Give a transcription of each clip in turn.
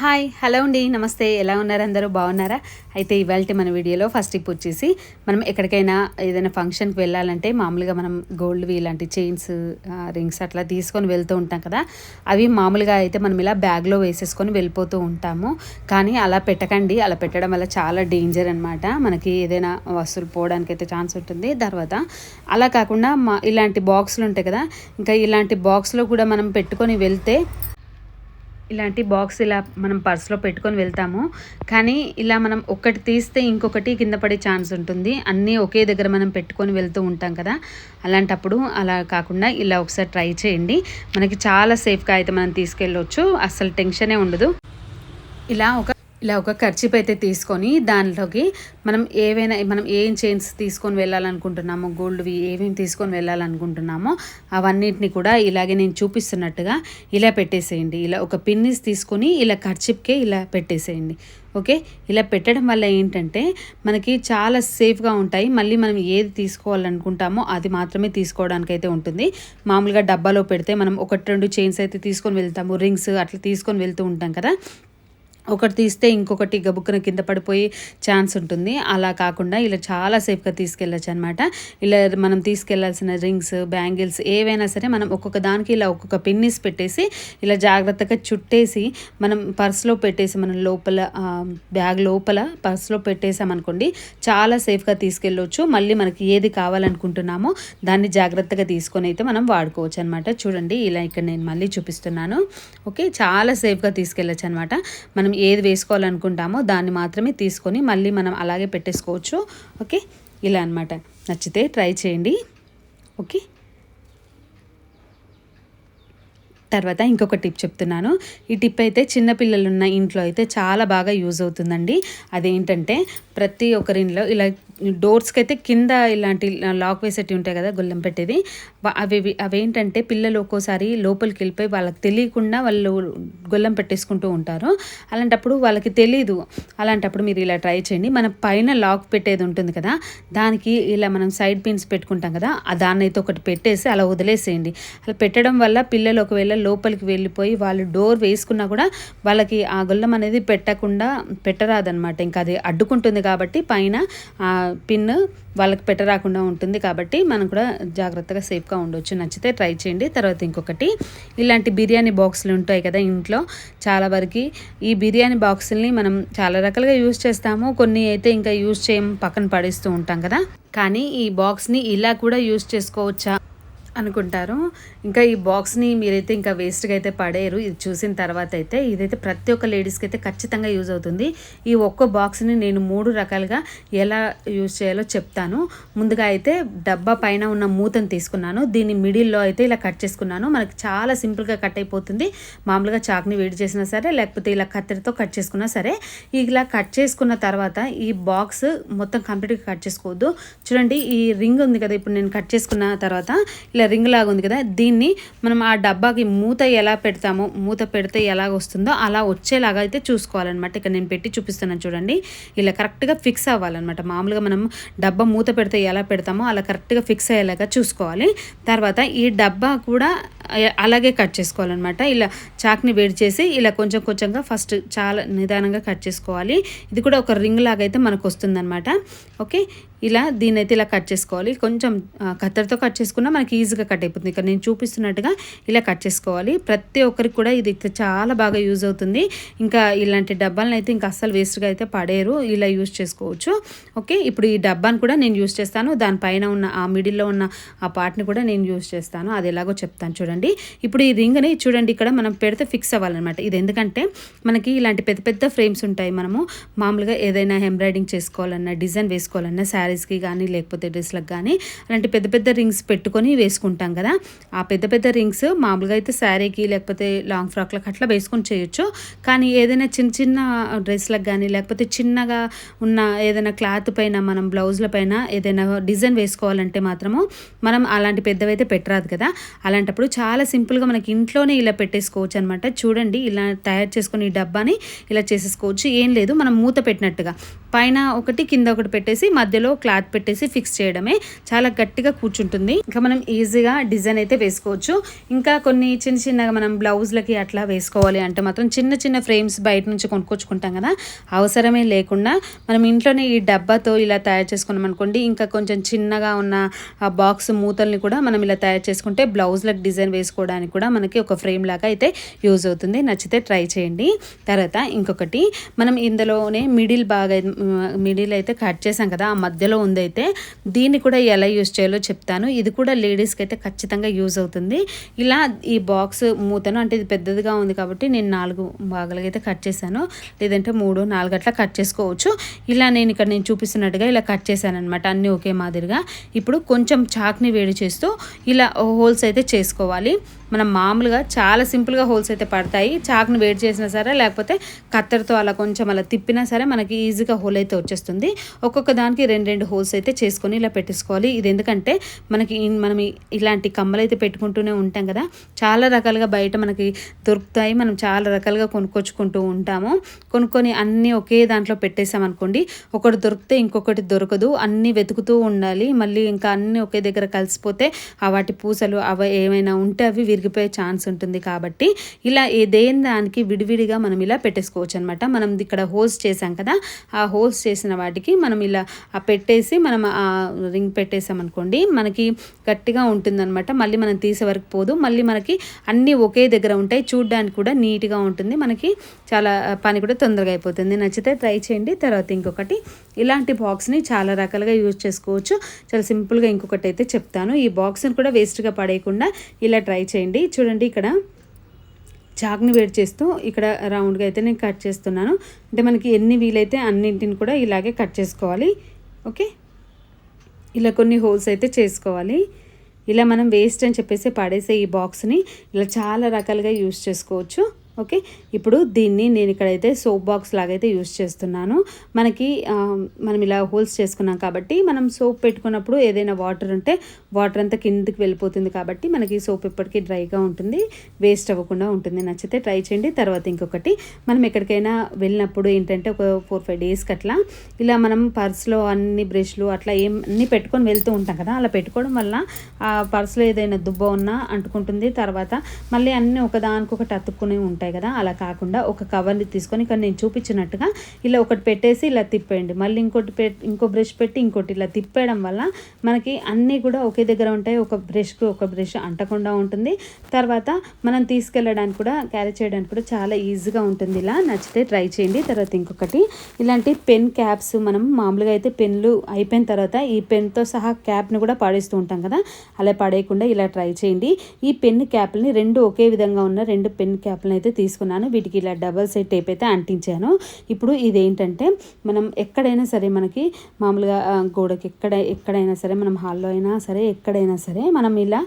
Hi hello అండి నమస్తే. ఎలా ఉన్నారు అందరూ? బాగున్నారా? అయితే ఇవాళ మన వీడియోలో ఫస్ట్ టిప్ వచ్చేసి మనం ఎక్కడికైనా ఏదైనా ఫంక్షన్కి వెళ్ళాలంటే మామూలుగా మనం గోల్డ్వి ఇలాంటి చైన్స్ రింగ్స్ అట్లా తీసుకొని వెళ్తూ ఉంటాం కదా. అవి మామూలుగా అయితే మనం ఇలా బ్యాగ్లో వేసేసుకొని వెళ్ళిపోతూ ఉంటాము. కానీ అలా పెట్టకండి. అలా పెట్టడం వల్ల చాలా డేంజర్ అనమాట మనకి ఏదైనా వస్తువులు పోవడానికి అయితే ఛాన్స్ ఉంటుంది. తర్వాత అలా కాకుండా మా ఇలాంటి బాక్సులు ఉంటాయి కదా. ఇంకా ఇలాంటి బాక్స్లో కూడా మనం పెట్టుకొని వెళ్తే ఇలాంటి బాక్స్ ఇలా మనం పర్స్లో పెట్టుకొని వెళ్తాము. కానీ ఇలా మనం ఒక్కటి తీస్తే ఇంకొకటి కింద పడే ఛాన్స్ ఉంటుంది. అన్నీ ఒకే దగ్గర మనం పెట్టుకొని వెళ్తూ ఉంటాం కదా. అలాంటప్పుడు అలా కాకుండా ఇలా ఒకసారి ట్రై చేయండి. మనకి చాలా సేఫ్గా అయితే మనం తీసుకెళ్ళవచ్చు అసలు టెన్షనే ఉండదు. ఇలా ఒక ఇలా ఒక ఖర్చీప్ అయితే తీసుకొని దానిలోకి మనం ఏవైనా మనం ఏం చైన్స్ తీసుకొని వెళ్ళాలనుకుంటున్నామో గోల్డ్వి ఏమేమి తీసుకొని వెళ్ళాలనుకుంటున్నామో అవన్నిటిని కూడా ఇలాగే నేను చూపిస్తున్నట్టుగా ఇలా పెట్టేసేయండి. ఇలా ఒక పిన్నిస్ తీసుకొని ఇలా ఖర్చీప్కే ఇలా పెట్టేసేయండి. ఓకే? ఇలా పెట్టడం వల్ల ఏంటంటే మనకి చాలా సేఫ్గా ఉంటాయి. మళ్ళీ మనం ఏది తీసుకోవాలనుకుంటామో అది మాత్రమే తీసుకోవడానికి అయితే ఉంటుంది. మామూలుగా డబ్బాలో పెడితే మనం ఒకటి రెండు చైన్స్ అయితే తీసుకొని వెళ్తాము. రింగ్స్ అట్లా తీసుకొని వెళ్తూ ఉంటాం కదా. ఒకటి తీస్తే ఇంకొకటి గబుక్కున కింద పడిపోయే ఛాన్స్ ఉంటుంది. అలా కాకుండా ఇలా చాలా సేఫ్గా తీసుకెళ్ళచ్చు అనమాట ఇలా మనం తీసుకెళ్ళాల్సిన రింగ్స్ బ్యాంగిల్స్ ఏవైనా సరే మనం ఒక్కొక్క దానికి ఇలా ఒక్కొక్క పిన్నిస్ పెట్టేసి ఇలా జాగ్రత్తగా చుట్టేసి మనం పర్స్లో పెట్టేసి మనం లోపల బ్యాగ్ లోపల పర్స్లో పెట్టేసామనుకోండి చాలా సేఫ్గా తీసుకెళ్ళవచ్చు మళ్ళీ మనకి ఏది కావాలనుకుంటున్నామో దాన్ని జాగ్రత్తగా తీసుకొని అయితే మనం వాడుకోవచ్చు అనమాట చూడండి ఇలా ఇక్కడ నేను మళ్ళీ చూపిస్తున్నాను. ఓకే చాలా సేఫ్గా తీసుకెళ్ళచ్చు అనమాట మనం మనం ఏది వేసుకోవాలనుకుంటామో దాన్ని మాత్రమే తీసుకొని మళ్ళీ మనం అలాగే పెట్టేసుకోవచ్చు. ఓకే? ఇలా అనమాట నచ్చితే ట్రై చేయండి. ఓకే? తర్వాత ఇంకొక టిప్ చెప్తున్నాను. ఈ టిప్ అయితే చిన్నపిల్లలు ఉన్న ఇంట్లో అయితే చాలా బాగా యూజ్ అవుతుందండి. అదేంటంటే ప్రతి ఒక్కరింట్లో ఇలా డోర్స్కి అయితే కింద ఇలాంటి లాక్ వేసేటివి ఉంటాయి కదా గుల్లం పెట్టేది. అవి అవేంటంటే పిల్లలు ఒక్కోసారి లోపలికి వెళ్ళిపోయి వాళ్ళకి తెలియకుండా వాళ్ళు గుల్లం పెట్టేసుకుంటూ ఉంటారు. అలాంటప్పుడు వాళ్ళకి తెలీదు. అలాంటప్పుడు మీరు ఇలా ట్రై చేయండి. మన పైన లాక్ పెట్టేది ఉంటుంది కదా దానికి ఇలా మనం సైడ్ పిన్స్ పెట్టుకుంటాం కదా దాన్ని అయితే ఒకటి పెట్టేసి అలా వదిలేసేయండి. అలా పెట్టడం వల్ల పిల్లలు ఒకవేళ లోపలికి వెళ్ళిపోయి వాళ్ళు డోర్ వేసుకున్నా కూడా వాళ్ళకి ఆ గుల్లం అనేది పెట్టకుండా పెట్టరాదనమాట ఇంకా అది అడ్డుకుంటుంది కాబట్టి పైన పిన్ వాళ్ళకి పెట్టరాకుండా ఉంటుంది కాబట్టి మనం కూడా జాగ్రత్తగా సేఫ్గా ఉండొచ్చు. నచ్చితే ట్రై చేయండి. తర్వాత ఇంకొకటి ఇలాంటి బిర్యానీ బాక్సులు ఉంటాయి కదా ఇంట్లో. చాలా వరకు ఈ బిర్యానీ బాక్సుల్ని మనం చాలా రకాలుగా యూజ్ చేస్తాము. కొన్ని అయితే ఇంకా యూజ్ చేయం పక్కన పడేస్తూ ఉంటాం కదా. కానీ ఈ బాక్స్ని ఇలా కూడా యూజ్ చేసుకోవచ్చా? అనుకుంటారు. ఇంకా ఈ బాక్స్ని మీరైతే ఇంకా వేస్ట్గా అయితే పడేయరు. ఇది చూసిన తర్వాత అయితే ఇదైతే ప్రతి ఒక్క లేడీస్కి అయితే ఖచ్చితంగా యూజ్ అవుతుంది. ఈ ఒక్క బాక్స్ని నేను మూడు రకాలుగా ఎలా యూజ్ చేయాలో చెప్తాను. ముందుగా అయితే డబ్బా పైన ఉన్న మూతను తీసుకున్నాను. దీన్ని మిడిల్లో అయితే ఇలా కట్ చేసుకున్నాను. మనకి చాలా సింపుల్గా కట్ అయిపోతుంది. మామూలుగా చాక్ని వేడి చేసినా సరే లేకపోతే ఇలా కత్తెరతో కట్ చేసుకున్నా సరే ఇలా కట్ చేసుకున్న తర్వాత ఈ బాక్స్ మొత్తం కంప్లీట్గా కట్ చేసుకోవద్దు. చూడండి ఈ రింగ్ ఉంది కదా ఇప్పుడు నేను కట్ చేసుకున్న తర్వాత ఇట్లా రింగ్ లాగా ఉంది కదా దీన్ని మనం ఆ డబ్బాకి మూత ఎలా పెడతామో మూత పెడితే ఎలా వస్తుందో అలా వచ్చేలాగా అయితే చూసుకోవాలన్నమాట. ఇక్కడ నేను పెట్టి చూపిస్తున్నాను చూడండి. ఇలా కరెక్ట్గా ఫిక్స్ అవ్వాలన్నమాట. మామూలుగా మనం డబ్బా మూత పెడితే ఎలా పెడతామో అలా కరెక్ట్గా ఫిక్స్ అయ్యేలాగా చూసుకోవాలి. తర్వాత ఈ డబ్బా కూడా అలాగే కట్ చేసుకోవాలన్నమాట. ఇలా చాక్ని వేడి చేసి ఇలా కొంచెం కొంచెంగా ఫస్ట్ చాలా నిదానంగా కట్ చేసుకోవాలి. ఇది కూడా ఒక రింగ్ లాగా అయితే మనకు వస్తుందన్నమాట. ఓకే? ఇలా దీన్ని అయితే ఇలా కట్ చేసుకోవాలి. కొంచెం కత్తెరతో కట్ చేసుకున్నా మనకి ఈజీగా కట్ అయిపోతుంది. ఇక్కడ నేను చూపిస్తున్నట్టుగా ఇలా కట్ చేసుకోవాలి. ప్రతి ఒక్కరికి కూడా ఇది చాలా బాగా యూజ్ అవుతుంది. ఇంకా ఇలాంటి డబ్బాలను అయితే ఇంకా అస్సలు వేస్ట్గా అయితే పడేరు. ఇలా యూజ్ చేసుకోవచ్చు. ఓకే? ఇప్పుడు ఈ డబ్బాను కూడా నేను యూజ్ చేస్తాను. దానిపైన ఉన్న ఆ మిడిల్లో ఉన్న ఆ పార్ట్ని కూడా నేను యూజ్ చేస్తాను. అది ఎలాగో చెప్తాను చూడండి. ఇప్పుడు ఈ రింగ్ని చూడండి ఇక్కడ మనం పెడితే ఫిక్స్ అవ్వాలన్నమాట. ఇది ఎందుకంటే మనకి ఇలాంటి పెద్ద పెద్ద ఫ్రేమ్స్ ఉంటాయి మనము. మామూలుగా ఏదైనా ఎంబ్రాయిడింగ్ చేసుకోవాలన్నా డిజైన్ వేసుకోవాలన్నా శారీ శారీస్కి కానీ లేకపోతే డ్రెస్లకు కానీ అలాంటి పెద్ద పెద్ద రింగ్స్ పెట్టుకొని వేసుకుంటాం కదా. ఆ పెద్ద పెద్ద రింగ్స్ మామూలుగా అయితే శారీకి లేకపోతే లాంగ్ ఫ్రాక్లకు అట్లా వేసుకొని చేయొచ్చు. కానీ ఏదైనా చిన్న చిన్న డ్రెస్లకు కానీ లేకపోతే చిన్నగా ఉన్న ఏదైనా క్లాత్ పైన మనం బ్లౌజ్ల పైన ఏదైనా డిజైన్ వేసుకోవాలంటే మాత్రము మనం అలాంటి పెద్దవైతే పెట్టరాదు కదా. అలాంటప్పుడు చాలా సింపుల్గా మనకి ఇంట్లోనే ఇలా పెట్టేసుకోవచ్చు అనమాట చూడండి ఇలా తయారు చేసుకుని ఈ డబ్బాని ఇలా చేసేసుకోవచ్చు. ఏం లేదు మనం మూత పెట్టినట్టుగా. పైన ఒకటి కింద ఒకటి పెట్టేసి మధ్యలో క్లాత్ పెట్టేసి ఫిక్స్ చేయడమే. చాలా గట్టిగా కూర్చుంటుంది. ఇంకా మనం ఈజీగా డిజైన్ అయితే వేసుకోవచ్చు. ఇంకా కొన్ని చిన్న చిన్నగా మనం బ్లౌజ్లకి అట్లా వేసుకోవాలి అంటే మాత్రం చిన్న చిన్న ఫ్రేమ్స్ బయట నుంచి కొనుక్కొచ్చుకుంటాం కదా. అవసరమే లేకుండా మనం ఇంట్లోనే ఈ డబ్బాతో ఇలా తయారు చేసుకున్నాం అనుకోండి ఇంకా కొంచెం చిన్నగా ఉన్న ఆ బాక్స్ మూతల్ని కూడా మనం ఇలా తయారు చేసుకుంటే బ్లౌజ్లకు డిజైన్ వేసుకోవడానికి కూడా మనకి ఒక ఫ్రేమ్ లాగా అయితే యూజ్ అవుతుంది. నచ్చితే ట్రై చేయండి. తర్వాత ఇంకొకటి మనం ఇందులోనే మిడిల్ బాగా మిడిల్ అయితే కట్ చేసాం కదా ఆ మధ్యలో ఉందైతే దీన్ని కూడా ఎలా యూజ్ చేయాలో చెప్తాను. ఇది కూడా లేడీస్కి అయితే ఖచ్చితంగా యూజ్ అవుతుంది. ఇలా ఈ బాక్స్ మూతను అంటే ఇది పెద్దదిగా ఉంది కాబట్టి నేను నాలుగు భాగాలుగా అయితే కట్ చేశాను. లేదంటే మూడు నాలుగు అట్లా కట్ చేసుకోవచ్చు. ఇలా నేను ఇక్కడ నేను చూపిస్తున్నట్టుగా ఇలా కట్ చేశాను అనమాట అన్నీ ఒకే మాదిరిగా. ఇప్పుడు కొంచెం చాక్ని వేడి చేస్తూ ఇలా హోల్స్ అయితే చేసుకోవాలి. మనం మామూలుగా చాలా సింపుల్గా హోల్స్ అయితే పడతాయి. చాక్ని వేడి చేసినా సరే లేకపోతే కత్తెరతో అలా కొంచెం అలా తిప్పినా సరే మనకి ఈజీగా హోల్ అయితే వచ్చేస్తుంది. ఒక్కొక్క దానికి రెండు రెండు హోల్స్ అయితే చేసుకొని ఇలా పెట్టేసుకోవాలి. ఇది ఎందుకంటే మనకి మనం ఇలాంటి కమ్మలు అయితే పెట్టుకుంటూనే ఉంటాం కదా. చాలా రకాలుగా బయట మనకి దొరుకుతాయి. మనం చాలా రకాలుగా కొనుక్కొచ్చుకుంటూ ఉంటాము. కొనుక్కొని అన్నీ ఒకే దాంట్లో పెట్టేసాం అనుకోండి ఒకటి దొరికితే ఇంకొకటి దొరకదు. అన్నీ వెతుకుతూ ఉండాలి. మళ్ళీ ఇంకా అన్నీ ఒకే దగ్గర కలిసిపోతే ఆ వాటి పూసలు అవి ఏమైనా ఉంటే అవి విరిగిపోయే ఛాన్స్ ఉంటుంది కాబట్టి ఇలా ఏ దేని దానికి విడివిడిగా మనం ఇలా పెట్టేసుకోవచ్చు అనమాట మనం ఇక్కడ హోల్స్ చేసాం కదా. ఆ హోల్స్ చేసిన వాటికి మనం ఇలా ఆ పెట్టేసి మనం ఆ రింగ్ పెట్టేసామనుకోండి మనకి గట్టిగా ఉంటుందన్నమాట. మళ్ళీ మనం తీసే వరకు పోదు. మళ్ళీ మనకి అన్నీ ఒకే దగ్గర ఉంటాయి. చూడడానికి కూడా నీట్గా ఉంటుంది. మనకి చాలా పని కూడా తొందరగా అయిపోతుంది. నచ్చితే ట్రై చేయండి. తర్వాత ఇంకొకటి ఇలాంటి బాక్స్ని చాలా రకాలుగా యూజ్ చేసుకోవచ్చు. చాలా సింపుల్గా ఇంకొకటి అయితే చెప్తాను. ఈ బాక్స్ని కూడా వేస్ట్గా పడేయకుండా ఇలా ట్రై చేయండి. చూడండి ఇక్కడ చాక్ని వేడి చేస్తూ ఇక్కడ రౌండ్గా అయితే నేను కట్ చేస్తున్నాను. అంటే మనకి ఎన్ని వీలైతే అన్నింటిని కూడా ఇలాగే కట్ చేసుకోవాలి. ఓకే? ఇలా కొన్ని హోల్స్ అయితే చేసుకోవాలి. ఇలా మనం వేస్ట్ అని చెప్పేసి పడేసే ఈ బాక్స్ని ఇలా చాలా రకాలుగా యూస్ చేసుకోవచ్చు. ఓకే? ఇప్పుడు దీన్ని నేను ఇక్కడైతే సోప్ బాక్స్ లాగైతే యూస్ చేస్తున్నాను. మనకి మనం ఇలా హోల్స్ చేసుకున్నాం కాబట్టి మనం సోప్ పెట్టుకున్నప్పుడు ఏదైనా వాటర్ ఉంటే వాటర్ అంతా కిందికి వెళ్ళిపోతుంది కాబట్టి మనకి సోప్ ఎప్పటికీ డ్రైగా ఉంటుంది. వేస్ట్ అవ్వకుండా ఉంటుంది. నచ్చితే ట్రై చేయండి. తర్వాత ఇంకొకటి మనం ఎక్కడికైనా వెళ్ళినప్పుడు ఏంటంటే ఒక ఫోర్ ఫైవ్ డేస్కి అట్లా ఇలా మనం పర్స్లో అన్ని బ్రష్లు అట్లా ఏం అన్ని పెట్టుకొని వెళ్తూ ఉంటాం కదా అలా పెట్టుకోవడం వల్ల ఆ పర్స్లో ఏదైనా దుబ్బ ఉన్నా అంటుకుంటుంది. తర్వాత మళ్ళీ అన్నీ ఒకదానికొకటి అతుక్కునే ఉంటాయి. కదా అలా కాకుండా ఒక కవర్ని తీసుకొని ఇక్కడ నేను చూపించినట్టుగా ఇలా ఒకటి పెట్టేసి ఇలా తిప్పేయండి. మళ్ళీ ఇంకోటి పెట్ ఇంకో బ్రష్ పెట్టి ఇంకోటి ఇలా తిప్పేయడం వల్ల మనకి అన్నీ కూడా ఒకే దగ్గర ఉంటాయి. ఒక బ్రష్కి ఒక బ్రష్ అంటకుండా ఉంటుంది. తర్వాత మనం తీసుకెళ్ళడానికి కూడా క్యారీ చేయడానికి కూడా చాలా ఈజీగా ఉంటుంది. ఇలా నచ్చితే ట్రై చేయండి. తర్వాత ఇంకొకటి ఇలాంటి పెన్ క్యాప్స్ మనం మామూలుగా అయితే పెన్లు అయిపోయిన తర్వాత ఈ పెన్తో సహా క్యాప్ని కూడా పాడేస్తూ ఉంటాం కదా అలా పడేయకుండా ఇలా ట్రై చేయండి. ఈ పెన్ క్యాప్ని రెండు ఒకే విధంగా ఉన్న రెండు పెన్ క్యాప్లను అయితే తీసుకున్నాను. వీటికి ఇలా డబల్ సైడ్ టేప్ అయితే అంటించాను. ఇప్పుడు ఇదేంటంటే మనం ఎక్కడైనా సరే మనకి మామూలుగా గోడకి ఎక్కడ ఎక్కడైనా సరే మనం హాల్లో అయినా సరే ఎక్కడైనా సరే మనం ఇలా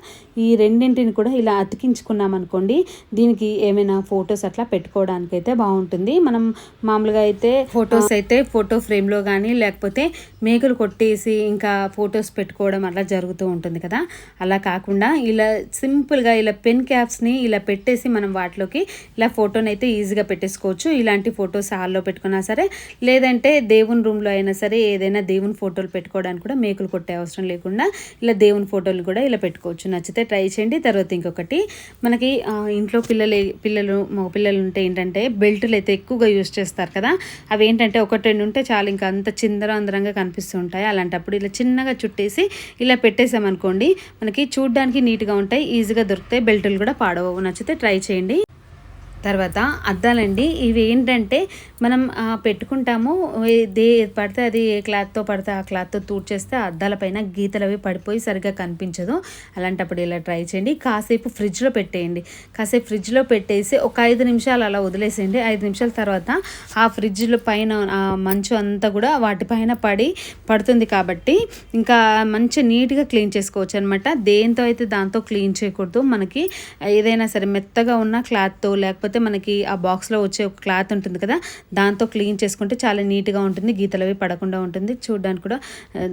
ఈ రెండింటిని కూడా ఇలా అతికించుకున్నాం అనుకోండి దీనికి ఏమైనా ఫొటోస్ అట్లా పెట్టుకోవడానికి అయితే బాగుంటుంది. మనం మామూలుగా అయితే ఫొటోస్ అయితే ఫోటో ఫ్రేమ్లో కానీ లేకపోతే మేకలు కొట్టేసి ఇంకా ఫొటోస్ పెట్టుకోవడం అలా జరుగుతూ ఉంటుంది కదా. అలా కాకుండా ఇలా సింపుల్గా ఇలా పెన్ క్యాప్స్ని ఇలా పెట్టేసి మనం వాటిలోకి ఇలా ఫోటోని అయితే ఈజీగా పెట్టేసుకోవచ్చు. ఇలాంటి ఫొటోస్ హాల్లో పెట్టుకున్నా సరే లేదంటే దేవుని రూమ్లో అయినా సరే ఏదైనా దేవుని ఫోటోలు పెట్టుకోవడానికి కూడా మేకులు కొట్టే అవసరం లేకుండా ఇలా దేవుని ఫోటోలు కూడా ఇలా పెట్టుకోవచ్చు. నచ్చితే ట్రై చేయండి. తర్వాత ఇంకొకటి మనకి ఇంట్లో పిల్లలు పిల్లలు మగ పిల్లలు ఉంటే ఏంటంటే బెల్టులు అయితే ఎక్కువగా యూస్ చేస్తారు కదా. అవి ఏంటంటే ఒకటి రెండు ఉంటే చాలు ఇంకా అంత చిందరందరంగా కనిపిస్తూ ఉంటాయి. అలాంటప్పుడు ఇలా చిన్నగా చుట్టేసి ఇలా పెట్టేసామనుకోండి మనకి చూడ్డానికి నీట్గా ఉంటాయి ఈజీగా దొరుకుతాయి బెల్టులు కూడా పాడవవు. నచ్చితే ట్రై చేయండి. తర్వాత అద్దాలండి. ఇవి ఏంటంటే మనం పెట్టుకుంటాము. దే పడితే అది ఏ క్లాత్తో పడితే ఆ క్లాత్తో తూడ్చేస్తే ఆ అద్దాల పైన గీతలు అవి పడిపోయి సరిగ్గా కనిపించదు. అలాంటప్పుడు ఇలా ట్రై చేయండి. కాసేపు ఫ్రిడ్జ్లో పెట్టేయండి. కాసేపు ఫ్రిడ్జ్లో పెట్టేసి ఒక ఐదు నిమిషాలు అలా వదిలేసేయండి. ఐదు నిమిషాల తర్వాత ఆ ఫ్రిడ్జ్లో పైన ఆ మంచు అంతా కూడా వాటిపైన పడి పడుతుంది కాబట్టి ఇంకా మంచి నీట్గా క్లీన్ చేసుకోవచ్చు అనమాట దేంతో అయితే దాంతో క్లీన్ చేయకూడదు. మనకి ఏదైనా సరే మెత్తగా ఉన్న క్లాత్తో లేకపోతే మనకి ఆ బాక్స్లో వచ్చే ఒక క్లాత్ ఉంటుంది కదా దాంతో క్లీన్ చేసుకుంటే చాలా నీట్గా ఉంటుంది గీతలు అవి పడకుండా ఉంటుంది. చూడడానికి కూడా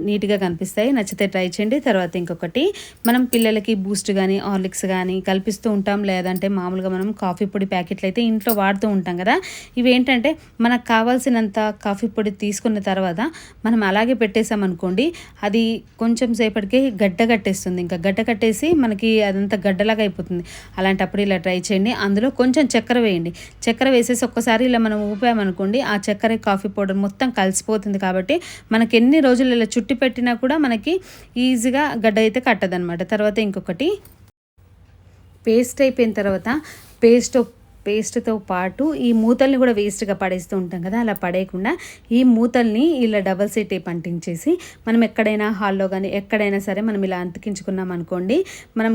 నీట్గా కనిపిస్తాయి. నచ్చితే ట్రై చేయండి. తర్వాత ఇంకొకటి మనం పిల్లలకి బూస్ట్ కానీ హార్లిక్స్ కానీ కల్పిస్తూ ఉంటాం. లేదంటే మామూలుగా మనం కాఫీ పొడి ప్యాకెట్లు అయితే ఇంట్లో వాడుతూ ఉంటాం కదా. ఇవి ఏంటంటే మనకు కావాల్సినంత కాఫీ పొడి తీసుకున్న తర్వాత మనం అలాగే పెట్టేసామనుకోండి అది కొంచెం సేపటికి గడ్డ కట్టేస్తుంది. ఇంకా గడ్డ కట్టేసి మనకి అదంతా గడ్డలాగా అయిపోతుంది. అలాంటప్పుడు ఇలా ట్రై చేయండి. అందులో కొంచెం చక్కెర వేయండి. చక్కెర వేసేసి ఒక్కసారి ఇలా మనం అనుకోండి ఆ చక్కెర కాఫీ పౌడర్ మొత్తం కలిసిపోతుంది కాబట్టి మనకి ఎన్ని రోజులు ఇలా చుట్టి పెట్టినా కూడా మనకి ఈజీగా గడ్డ అయితే కట్టదనమాట తర్వాత ఇంకొకటి పేస్ట్ అయిపోయిన తర్వాత పేస్ట్ పేస్ట్తో పాటు ఈ మూతల్ని కూడా వేస్ట్గా పడేస్తూ ఉంటాం కదా అలా పడేయకుండా ఈ మూతల్ని ఇలా డబల్ సీ టేప్ అంటించేసి మనం ఎక్కడైనా హాల్లో కానీ ఎక్కడైనా సరే మనం ఇలా అంతికించుకున్నాం అనుకోండి మనం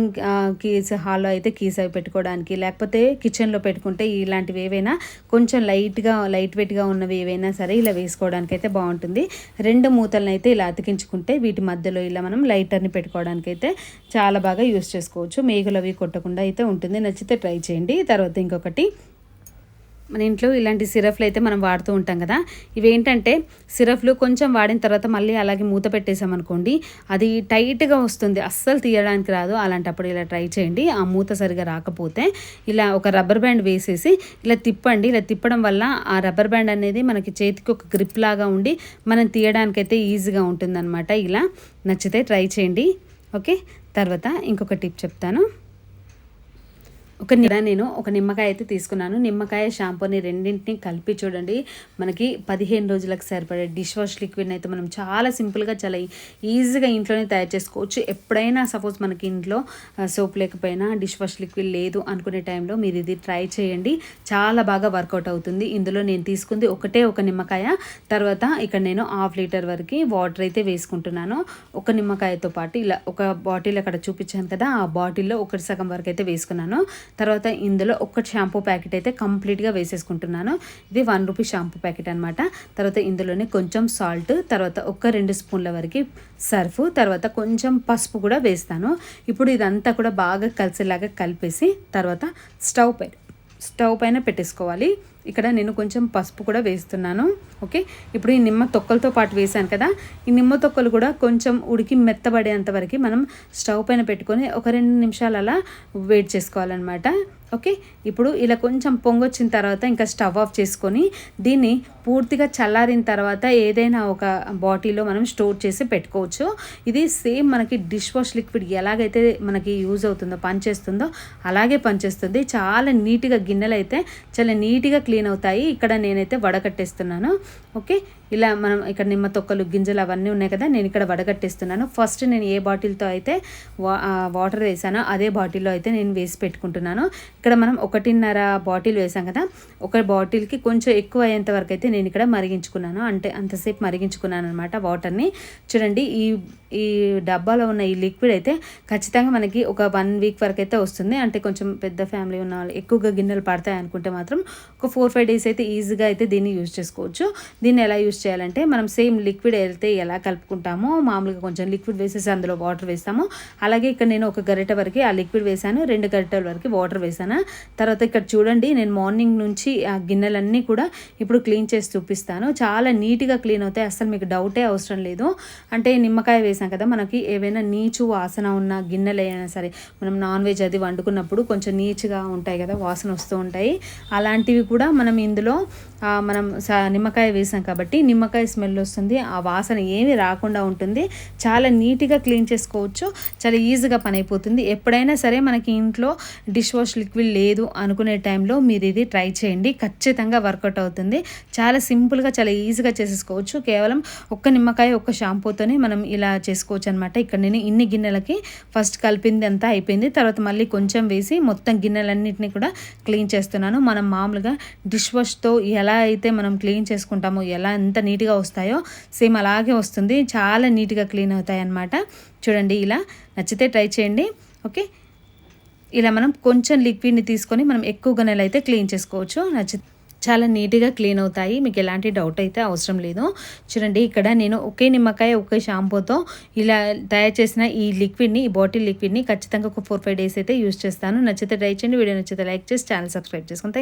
కీస్ హాల్లో అయితే కీస్ అవి పెట్టుకోవడానికి లేకపోతే కిచెన్లో పెట్టుకుంటే ఇలాంటివి ఏవైనా కొంచెం లైట్గా లైట్ వెయిట్గా ఉన్నవి ఏవైనా సరే ఇలా వేసుకోవడానికి అయితే బాగుంటుంది. రెండు మూతలను అయితే ఇలా అతికించుకుంటే వీటి మధ్యలో ఇలా మనం లైటర్ని పెట్టుకోవడానికి అయితే చాలా బాగా యూస్ చేసుకోవచ్చు. మేఘలు అవి కొట్టకుండా అయితే ఉంటుంది. నచ్చితే ట్రై చేయండి. తర్వాత ఇంకొకటి మన ఇంట్లో ఇలాంటి సిరఫ్లు అయితే మనం వాడుతూ ఉంటాం కదా. ఇవేంటంటే సిరఫ్లు కొంచెం వాడిన తర్వాత మళ్ళీ అలాగే మూత పెట్టేసామనుకోండి అది టైట్గా వస్తుంది. అస్సలు తీయడానికి రాదు. అలాంటప్పుడు ఇలా ట్రై చేయండి. ఆ మూత సరిగా రాకపోతే ఇలా ఒక రబ్బర్ బ్యాండ్ వేసేసి ఇలా తిప్పండి. ఇలా తిప్పడం వల్ల ఆ రబ్బర్ బ్యాండ్ అనేది మనకి చేతికి ఒక గ్రిప్ లాగా ఉండి మనం తీయడానికైతే ఈజీగా ఉంటుందన్నమాట. ఇలా నచ్చితే ట్రై చేయండి. ఓకే? తర్వాత ఇంకొక టిప్ చెప్తాను. ఒక నేను ఒక నిమ్మకాయ అయితే తీసుకున్నాను. నిమ్మకాయ షాంపూని రెండింటిని కలిపి చూడండి. మనకి పదిహేను రోజులకు సరిపడే డిష్ వాష్ లిక్విడ్ అయితే మనం చాలా సింపుల్గా చాలా ఈజీగా ఇంట్లోనే తయారు చేసుకోవచ్చు. ఎప్పుడైనా సపోజ్ మనకి ఇంట్లో సోప్ లేకపోయినా డిష్ వాష్ లిక్విడ్ లేదు అనుకునే టైంలో మీరు ఇది ట్రై చేయండి. చాలా బాగా వర్కౌట్ అవుతుంది. ఇందులో నేను తీసుకుంది ఒకటే ఒక నిమ్మకాయ. తర్వాత ఇక్కడ నేను హాఫ్ లీటర్ వరకు వాటర్ అయితే వేసుకుంటున్నాను. ఒక నిమ్మకాయతో పాటు ఇలా ఒక బాటిల్ అక్కడ చూపించాను కదా ఆ బాటిల్లో ఒకటి సగం వరకు అయితే వేసుకున్నాను. తర్వాత ఇందులో ఒక షాంపూ ప్యాకెట్ అయితే కంప్లీట్గా వేసేసుకుంటున్నాను. ఇది వన్ రూపీ షాంపూ ప్యాకెట్ అనమాట తర్వాత ఇందులోనే కొంచెం సాల్ట్ తర్వాత ఒక రెండు స్పూన్ల వరకు సర్ఫ్ తర్వాత కొంచెం పసుపు కూడా వేస్తాను. ఇప్పుడు ఇదంతా కూడా బాగా కలిసేలాగా కలిపేసి తర్వాత స్టవ్ పై స్టవ్ పైన పెట్టేసుకోవాలి. ఇక్కడ నేను కొంచెం పసుపు కూడా వేస్తున్నాను ఓకే? ఇప్పుడు ఈ నిమ్మ తొక్కలతో పాటు వేసాను కదా ఈ నిమ్మ తొక్కలు కూడా కొంచెం ఉడికి మెత్తబడేంత వరకు మనం స్టవ్ పైన పెట్టుకొని ఒక రెండు నిమిషాలు అలా వెయిట్ చేసుకోవాలన్నమాట ఓకే? ఇప్పుడు ఇలా కొంచెం పొంగొచ్చిన తర్వాత ఇంకా స్టవ్ ఆఫ్ చేసుకొని దీన్ని పూర్తిగా చల్లారిన తర్వాత ఏదైనా ఒక బాటిల్లో మనం స్టోర్ చేసి పెట్టుకోవచ్చు. ఇది సేమ్ మనకి డిష్ వాష్ లిక్విడ్ ఎలాగైతే మనకి యూజ్ అవుతుందో పనిచేస్తుందో అలాగే పనిచేస్తుంది. చాలా నీట్గా గిన్నెలు అయితే చాలా నీట్గా క్లీన్ అవుతాయి. ఇక్కడ నేనైతే వడకట్టేస్తున్నాను ఓకే? ఇలా మనం ఇక్కడ నిమ్మ తొక్కలు గింజలు అవన్నీ ఉన్నాయి కదా నేను ఇక్కడ వడగట్టేస్తున్నాను. ఫస్ట్ నేను ఏ బాటిల్తో అయితే వా వాటర్ వేసానో అదే బాటిల్లో అయితే నేను వేసి పెట్టుకుంటున్నాను. ఇక్కడ మనం ఒకటిన్నర బాటిల్ వేసాం కదా ఒక బాటిల్కి కొంచెం ఎక్కువ అయ్యేంత వరకు అయితే నేను ఇక్కడ మరిగించుకున్నాను. అంటే అంతసేపు మరిగించుకున్నాను అనమాట వాటర్ని. చూడండి ఈ ఈ డబ్బాలో ఉన్న ఈ లిక్విడ్ అయితే ఖచ్చితంగా మనకి ఒక వన్ వీక్ వరకు అయితే వస్తుంది. అంటే కొంచెం పెద్ద ఫ్యామిలీ ఉన్న వాళ్ళు ఎక్కువగా గిన్నెలు పడతాయి అనుకుంటే మాత్రం ఒక ఫోర్ ఫైవ్ డేస్ అయితే ఈజీగా అయితే దీన్ని యూజ్ చేసుకోవచ్చు. దీన్ని ఎలా యూజ్ చేయాలంటే మనం సేమ్ లిక్విడ్ అయితే ఎలా కలుపుకుంటామో మామూలుగా కొంచెం లిక్విడ్ వేసేసి అందులో వాటర్ వేస్తాము. అలాగే ఇక్కడ నేను ఒక గరిట వరకు ఆ లిక్విడ్ వేసాను రెండు గరిటల వరకు వాటర్ వేసాను తర్వాత ఇక్కడ చూడండి నేను మార్నింగ్ నుంచి ఆ గిన్నెలన్నీ కూడా ఇప్పుడు క్లీన్ చేసి చూపిస్తాను. చాలా నీట్గా క్లీన్ అవుతాయి అసలు మీకు డౌటే అవసరం లేదు. అంటే నిమ్మకాయ వేసాం కదా మనకి ఏవైనా నీచు వాసన ఉన్న గిన్నెలు అయినా సరే మనం నాన్ వెజ్ అది వండుకున్నప్పుడు కొంచెం నీచుగా ఉంటాయి కదా వాసన వస్తూ ఉంటాయి. అలాంటివి కూడా మనం ఇందులో మనం నిమ్మకాయ వేసాం కాబట్టి నిమ్మకాయ స్మెల్ వస్తుంది. ఆ వాసన ఏమి రాకుండా ఉంటుంది. చాలా నీట్గా క్లీన్ చేసుకోవచ్చు. చాలా ఈజీగా పని అయిపోతుంది. ఎప్పుడైనా సరే మనకి ఇంట్లో డిష్ వాష్ లిక్విడ్ లేదు అనుకునే టైంలో మీరు ఇది ట్రై చేయండి. ఖచ్చితంగా వర్కౌట్ అవుతుంది. చాలా సింపుల్గా చాలా ఈజీగా చేసేసుకోవచ్చు. కేవలం ఒక్క నిమ్మకాయ ఒక్క షాంపూతోనే మనం ఇలా చేసుకోవచ్చు అనమాట ఇక్కడ నేను ఇన్ని గిన్నెలకి ఫస్ట్ కలిపింది అంతా అయిపోయింది. తర్వాత మళ్ళీ కొంచెం వేసి మొత్తం గిన్నెలన్నింటినీ కూడా క్లీన్ చేస్తున్నాను. మనం మామూలుగా డిష్ వాష్తో ఎలా ఎలా అయితే మనం క్లీన్ చేసుకుంటామో ఎలా ఎంత నీట్గా వస్తాయో సేమ్ అలాగే వస్తుంది. చాలా నీట్గా క్లీన్ అవుతాయి అన్నమాట చూడండి ఇలా నచ్చితే ట్రై చేయండి. ఓకే? ఇలా మనం కొంచెం లిక్విడ్ని తీసుకొని మనం ఎక్కువ నెల అయితే క్లీన్ చేసుకోవచ్చు. నచ్చి చాలా నీట్గా క్లీన్ అవుతాయి. మీకు ఎలాంటి డౌట్ అయితే అవసరం లేదు. చూడండి ఇక్కడ నేను ఒకే నిమ్మకాయ ఒకే షాంపూతో ఇలా తయారు చేసిన ఈ లిక్విడ్ని ఈ బాటిల్ లిక్విడ్ని ఖచ్చితంగా ఒక ఫోర్ ఫైవ్ డేస్ అయితే యూస్ చేస్తాను. నచ్చితే ట్రై చేయండి. వీడియో నచ్చితే లైక్ చేసి ఛానల్ సబ్స్క్రైబ్ చేసుకుని